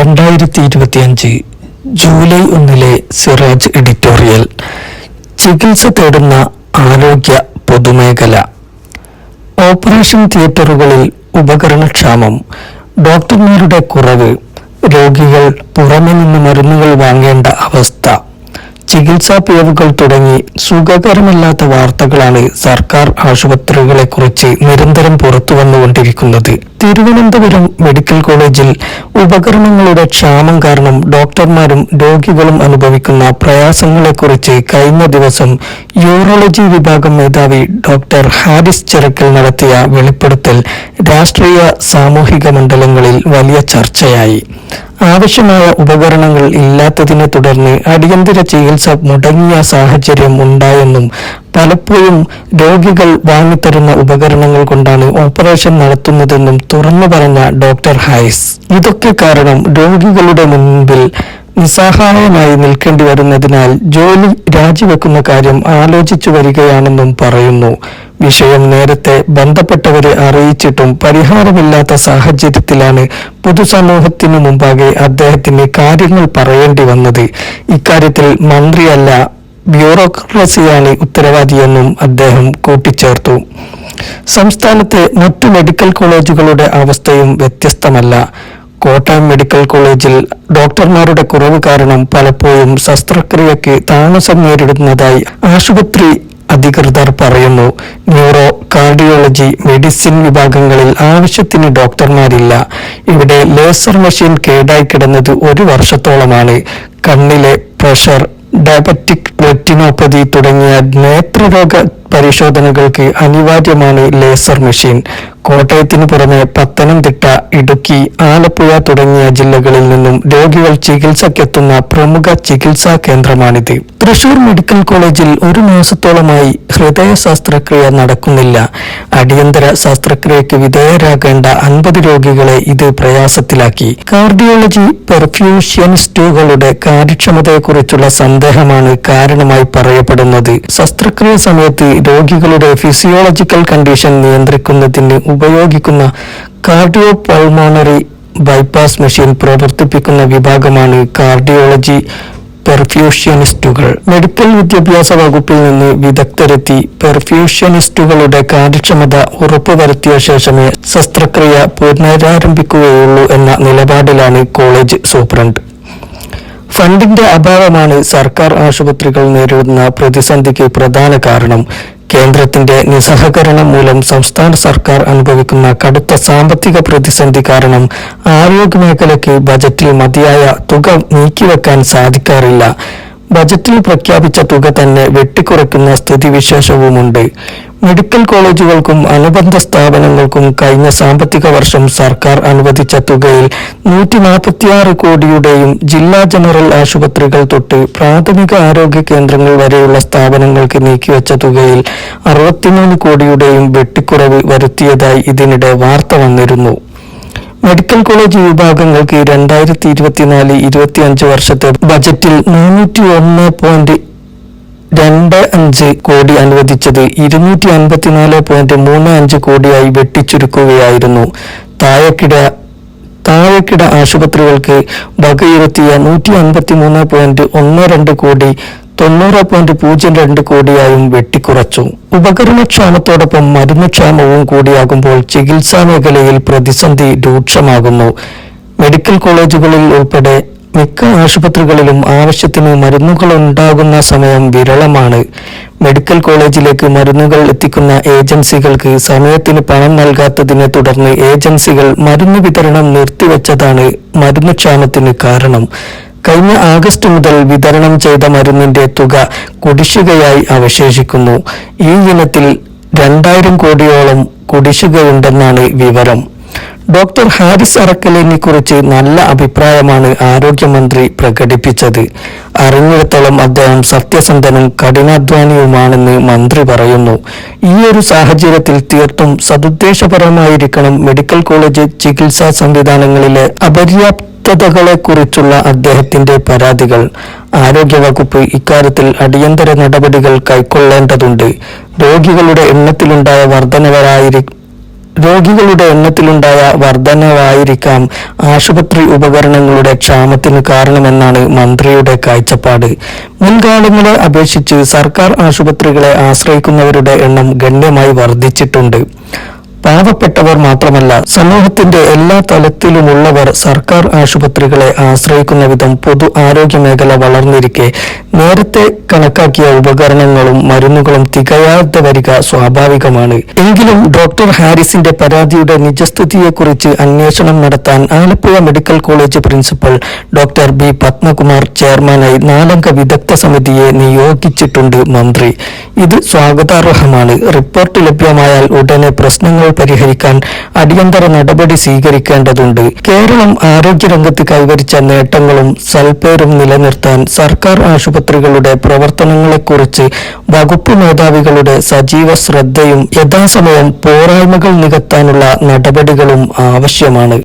രണ്ടായിരത്തി ഇരുപത്തിയഞ്ച് ജൂലൈ ഒന്നിലെ സിറാജ് എഡിറ്റോറിയൽ ചികിത്സ തേടുന്ന ആരോഗ്യ പൊതുമേഖല. ഓപ്പറേഷൻ തിയേറ്ററുകളിൽ ഉപകരണക്ഷാമം ഡോക്ടർമാരുടെ കുറവ് രോഗികൾ പുറമെ നിന്ന് മരുന്നുകൾ വാങ്ങേണ്ട അവസ്ഥ. ചികിത്സാ പിഴവുകൾ തുടങ്ങി സുഖകരമല്ലാത്ത വാർത്തകളാണ് സർക്കാർ ആശുപത്രികളെ കുറിച്ച് നിരന്തരം പുറത്തുവന്നുകൊണ്ടിരിക്കുന്നത് തിരുവനന്തപുരം മെഡിക്കൽ കോളേജിൽ ഉപകരണങ്ങളുടെ ക്ഷാമം കാരണം ഡോക്ടർമാരും രോഗികളും അനുഭവിക്കുന്ന പ്രയാസങ്ങളെക്കുറിച്ച് കഴിഞ്ഞ ദിവസം യൂറോളജി വിഭാഗം മേധാവി ഡോക്ടർ ഹാരിസ് ചെറുക്കൽ നടത്തിയ വെളിപ്പെടുത്തൽ രാഷ്ട്രീയ സാമൂഹിക മണ്ഡലങ്ങളിൽ വലിയ ചർച്ചയായി. ആവശ്യമായ ഉപകരണങ്ങൾ ഇല്ലാത്തതിനെ തുടർന്ന് അടിയന്തര ചികിത്സ മുടങ്ങിയ സാഹചര്യം ഉണ്ടായെന്നും പലപ്പോഴും രോഗികൾ വാങ്ങിത്തരുന്ന ഉപകരണങ്ങൾ കൊണ്ടാണ് ഓപ്പറേഷൻ നടത്തുന്നതെന്നും തുറന്നു പറഞ്ഞ ഡോക്ടർ ഹൈസ്. ഇതൊക്കെ കാരണം രോഗികളുടെ മുൻപിൽ നിസ്സഹായമായി നിൽക്കേണ്ടി വരുന്നതിനാൽ ജോലി രാജിവെക്കുന്ന കാര്യം ആലോചിച്ചു വരികയാണെന്നും പറയുന്നു. വിഷയം നേരത്തെ ബന്ധപ്പെട്ടവരെ അറിയിച്ചിട്ടും പരിഹാരമില്ലാത്ത സാഹചര്യത്തിലാണ് പൊതുസമൂഹത്തിനു മുമ്പാകെ അദ്ദേഹത്തിന് കാര്യങ്ങൾ പറയേണ്ടി വന്നത്. ഇക്കാര്യത്തിൽ മന്ത്രിയല്ല ബ്യൂറോക്രസിയാണ് ഉത്തരവാദിയെന്നും അദ്ദേഹം കൂട്ടിച്ചേർത്തു. സംസ്ഥാനത്തെ മറ്റു മെഡിക്കൽ കോളേജുകളുടെ അവസ്ഥയും വ്യത്യസ്തമല്ല. കോട്ടയം മെഡിക്കൽ കോളേജിൽ ഡോക്ടർമാരുടെ കുറവ് കാരണം പലപ്പോഴും ശസ്ത്രക്രിയയ്ക്ക് താമസം നേരിടുന്നതായി ആശുപത്രി അധികൃതർ പറയുന്നു. ന്യൂറോ കാർഡിയോളജി മെഡിസിൻ വിഭാഗങ്ങളിൽ ആവശ്യത്തിന് ഡോക്ടർമാരില്ല. ഇവിടെ ലേസർ മെഷീൻ കേടായി കിടന്നത് ഒരു വർഷത്തോളമാണ്. കണ്ണിലെ പ്രഷർ ഡയബറ്റിക് റെറ്റിനോപ്പതി തുടങ്ങിയ നേത്രരോഗ പരിശോധനകൾക്ക് അനിവാര്യമാണ് ലേസർ മെഷീൻ. കോട്ടയത്തിന് പുറമെ പത്തനംതിട്ട ഇടുക്കി ആലപ്പുഴ തുടങ്ങിയ ജില്ലകളിൽ നിന്നും രോഗികൾ ചികിത്സക്കെത്തുന്ന പ്രമുഖ ചികിത്സാ കേന്ദ്രമാണിത്. തൃശൂർ മെഡിക്കൽ കോളേജിൽ ഒരു മാസത്തോളമായി ഹൃദയ ശസ്ത്രക്രിയ നടക്കുന്നില്ല. അടിയന്തര ശസ്ത്രക്രിയയ്ക്ക് വിധേയരാകേണ്ട അൻപത് രോഗികളെ ഇത് പ്രയാസത്തിലാക്കി. കാർഡിയോളജി പെർഫ്യൂഷ്യനിസ്റ്റുകളുടെ കാര്യക്ഷമതയെക്കുറിച്ചുള്ള സന്ദേഹമാണ് കാരണമായി പറയപ്പെടുന്നത്. ശസ്ത്രക്രിയ സമയത്ത് രോഗികളുടെ ഫിസിയോളജിക്കൽ കണ്ടീഷൻ നിയന്ത്രിക്കുന്നതിന് ഉപയോഗിക്കുന്ന കാർഡിയോ പൾമോണറി ബൈപ്പാസ് മെഷീൻ പ്രവർത്തിപ്പിക്കുന്ന വിഭാഗമാണ് കാർഡിയോളജി പെർഫ്യൂഷ്യനിസ്റ്റുകൾ മെഡിക്കൽ വിദ്യാഭ്യാസ വകുപ്പിൽ നിന്ന് വിദഗ്ധരെത്തി പെർഫ്യൂഷ്യനിസ്റ്റുകളുടെ കാര്യക്ഷമത ഉറപ്പുവരുത്തിയ ശേഷമേ ശസ്ത്രക്രിയ പുനരാരംഭിക്കുകയുള്ളൂ എന്ന നിലപാടിലാണ് കോളേജ് സൂപ്രണ്ട്. ഫണ്ടിന്റെ അഭാവമാണ് സർക്കാർ ആശുപത്രികൾ നേരിടുന്ന പ്രതിസന്ധിക്ക് പ്രധാന കാരണം. കേന്ദ്രത്തിന്റെ നിസ്സഹകരണം മൂലം സംസ്ഥാന സർക്കാർ അനുഭവിക്കുന്ന കടുത്ത സാമ്പത്തിക പ്രതിസന്ധി കാരണം ആരോഗ്യ മേഖലയ്ക്ക് ബജറ്റിൽ മതിയായ തുക നീക്കിവെക്കാൻ സാധിക്കാറില്ല. ബജറ്റിൽ പ്രഖ്യാപിച്ച തുക തന്നെ വെട്ടിക്കുറയ്ക്കുന്ന സ്ഥിതിവിശേഷവുമുണ്ട്. മെഡിക്കൽ കോളേജുകൾക്കും അനുബന്ധ സ്ഥാപനങ്ങൾക്കും കഴിഞ്ഞ സാമ്പത്തിക വർഷം സർക്കാർ അനുവദിച്ച തുകയിൽ നൂറ്റി നാൽപ്പത്തിയാറ് കോടിയുടെയും ജില്ലാ ജനറൽ ആശുപത്രികൾ തൊട്ട് പ്രാഥമിക ആരോഗ്യ കേന്ദ്രങ്ങൾ വരെയുള്ള സ്ഥാപനങ്ങൾക്ക് നീക്കിവെച്ച തുകയിൽ അറുപത്തിമൂന്ന് കോടിയുടെയും വെട്ടിക്കുറവ് വരുത്തിയതായി ഇതിനിടെ വാർത്ത വന്നിരുന്നു. മെഡിക്കൽ കോളേജ് വിഭാഗങ്ങൾക്ക് രണ്ടായിരത്തി ഇരുപത്തിനാല് ഇരുപത്തിയഞ്ച് വർഷത്തെ ബജറ്റിൽ നാനൂറ്റി ഒന്ന് പോയിന്റ് രണ്ട് അഞ്ച് കോടി അനുവദിച്ചത് ഇരുന്നൂറ്റി അൻപത്തിനാല് പോയിന്റ് മൂന്ന് അഞ്ച് കോടിയായി വെട്ടിച്ചുരുക്കുകയായിരുന്നു. താഴെക്കിട താഴെക്കിട ആശുപത്രികൾക്ക് വകയിരുത്തിയ നൂറ്റി അൻപത്തി മൂന്ന് പോയിന്റ് ഒന്ന് രണ്ട് കോടി തൊണ്ണൂറ് പോയിന്റ് പൂജ്യം രണ്ട് കോടിയായും വെട്ടിക്കുറച്ചു. ഉപകരണക്ഷാമത്തോടൊപ്പം മരുന്നുക്ഷാമവും കൂടിയാകുമ്പോൾ ചികിത്സാ മേഖലയിൽ പ്രതിസന്ധി രൂക്ഷമാകുന്നു. മെഡിക്കൽ കോളേജുകളിൽ ഉൾപ്പെടെ മിക്ക ആശുപത്രികളിലും ആവശ്യത്തിന് മരുന്നുകൾ ഉണ്ടാകുന്ന സമയം വിരളമാണ്. മെഡിക്കൽ കോളേജിലേക്ക് മരുന്നുകൾ എത്തിക്കുന്ന ഏജൻസികൾക്ക് സമയത്തിന് പണം നൽകാത്തതിനെ തുടർന്ന് ഏജൻസികൾ മരുന്ന് വിതരണം നിർത്തിവെച്ചതാണ് മരുന്നുക്ഷാമത്തിന് കാരണം. കഴിഞ്ഞ ആഗസ്റ്റ് മുതൽ വിതരണം ചെയ്ത മരുന്നിന്റെ തുക കുടിശ്ശികയായി അവശേഷിക്കുന്നു. ഈ ഇനത്തിൽ രണ്ടായിരം കോടിയോളം കുടിശ്ശികയുണ്ടെന്നാണ് വിവരം. ഡോക്ടർ ഹാരിസ് അറക്കലിനെ കുറിച്ച് നല്ല അഭിപ്രായമാണ് ആരോഗ്യമന്ത്രി പ്രകടിപ്പിച്ചത്. അറിഞ്ഞിടത്തോളം അദ്ദേഹം സത്യസന്ധനും കഠിനാധ്വാനിയുമാണെന്ന് മന്ത്രി പറയുന്നു. ഈ ഒരു സാഹചര്യത്തിൽ തീർത്തും സതുദ്ദേശപരമായിരിക്കണം മെഡിക്കൽ കോളേജ് ചികിത്സാ സംവിധാനങ്ങളിലെ അപര്യാപ്തതകളെക്കുറിച്ചുള്ള അദ്ദേഹത്തിന്റെ പരാതികൾ. ആരോഗ്യവകുപ്പ് ഇക്കാര്യത്തിൽ അടിയന്തര നടപടികൾ കൈക്കൊള്ളേണ്ടതുണ്ട്. രോഗികളുടെ എണ്ണത്തിലുണ്ടായ വർധനവരായിരിക്കും രോഗികളുടെ എണ്ണത്തിലുണ്ടായ വർധനവായിരിക്കാം ആശുപത്രി ഉപകരണങ്ങളുടെ ക്ഷാമത്തിന് കാരണമെന്നാണ് മന്ത്രിയുടെ കാഴ്ചപ്പാട്. മുൻകാലങ്ങളെ അപേക്ഷിച്ച് സർക്കാർ ആശുപത്രികളെ ആശ്രയിക്കുന്നവരുടെ എണ്ണം ഗണ്യമായി വർദ്ധിച്ചിട്ടുണ്ട്. പാവപ്പെട്ടവർ മാത്രമല്ല സമൂഹത്തിന്റെ എല്ലാ തലത്തിലുമുള്ളവർ സർക്കാർ ആശുപത്രികളെ ആശ്രയിക്കുന്ന വിധം പൊതു ആരോഗ്യ മേഖല വളർന്നിരിക്കെ നേരത്തെ കണക്കാക്കിയ ഉപകരണങ്ങളും മരുന്നുകളും തികയാതെ വരിക സ്വാഭാവികമാണ്. എങ്കിലും ഡോക്ടർ ഹാരിസിന്റെ പരാതിയുടെ നിജസ്ഥിതിയെക്കുറിച്ച് അന്വേഷണം നടത്താൻ Alappuzha medical college principal doctor B. Padmakumar ചെയർമാനായി നാലംഗ വിദഗ്ധ സമിതിയെ നിയോഗിച്ചിട്ടുണ്ട് മന്ത്രി. ഇത് സ്വാഗതാർഹമാണ്. റിപ്പോർട്ട് ലഭ്യമായാൽ ഉടനെ പ്രശ്നങ്ങൾ പരിഹരിക്കാൻ അടിയന്തര നടപടി സ്വീകരിക്കേണ്ടതുണ്ട്. കേരളം ആരോഗ്യരംഗത്ത് കൈവരിച്ച നേട്ടങ്ങളും സൽപേരും നിലനിർത്താൻ സർക്കാർ ആശുപത്രികളുടെ പ്രവർത്തനങ്ങളെക്കുറിച്ച് വകുപ്പ് മേധാവികളുടെ സജീവ ശ്രദ്ധയും യഥാസമയം പോരായ്മകൾ നികത്താനുള്ള നടപടികളും ആവശ്യമാണ്.